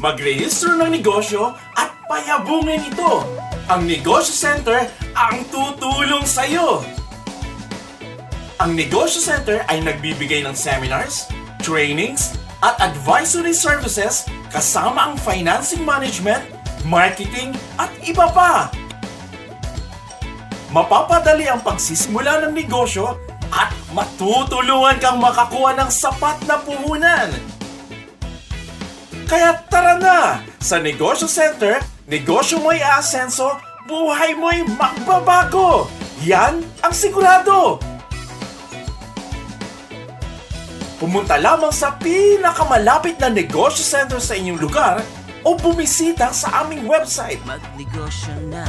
Mag-register ng negosyo at payabungin ito. Ang Negosyo Center ang tutulong sa iyo. Ang Negosyo Center ay nagbibigay ng seminars, trainings, at advisory services kasama ang financing management, marketing, at iba pa. Mapapadali ang pagsisimula ng negosyo at matutulungan kang makakuha ng sapat na puhunan. Kaya tara na! Sa Negosyo Center, negosyo mo'y aasenso, buhay mo'y magbabago! Yan ang sigurado! Pumunta lamang sa pinakamalapit na negosyo center sa inyong lugar o bumisita sa aming website Magnegosyo na